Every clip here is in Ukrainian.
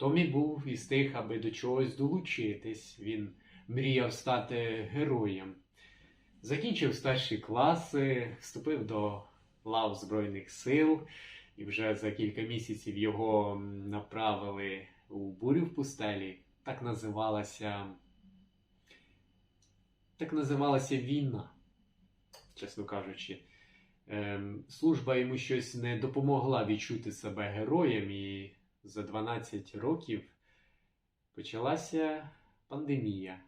Томі був із тих, аби до чогось долучитись. Він мріяв стати героєм. Закінчив старші класи, вступив до лав Збройних сил, і вже за кілька місяців його направили у бурю в пустелі. Так називалася. Так називалася війна, чесно кажучи. Ем, служба йому щось не допомогла відчути себе героєм, і за 12 років почалася пандемія.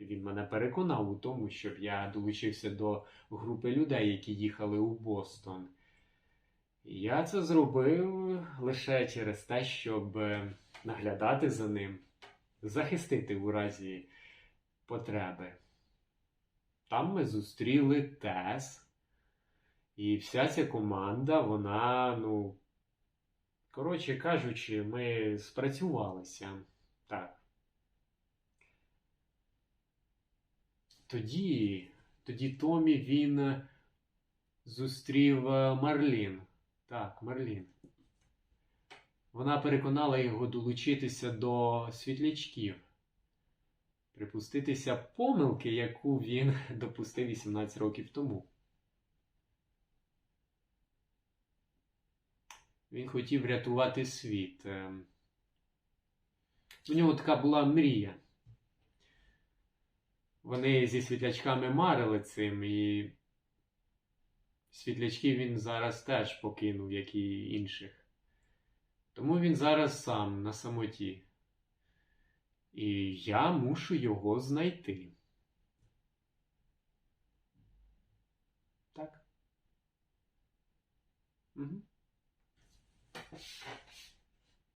Він мене переконав у тому, щоб я долучився до групи людей, які їхали у Бостон. Я це зробив лише через те, щоб е, наглядати за ним, захистити у разі потреби. Там ми зустріли Тес, і вся ця команда, вона, ну, коротше кажучи, ми спрацювалися. Так. Тоді, тоді Томі він зустрів е, Марлін. Так, Марлін. Вона переконала його долучитися до світлячків, припуститися помилки, яку він допустив 18 років тому. Він хотів врятувати світ. Ем, У нього така була мрія. Вони зі світлячками марили цим, і світлячків він зараз теж покинув, як і інших. Тому він зараз сам на самоті. І я мушу його знайти. Так. Угу. Thank you.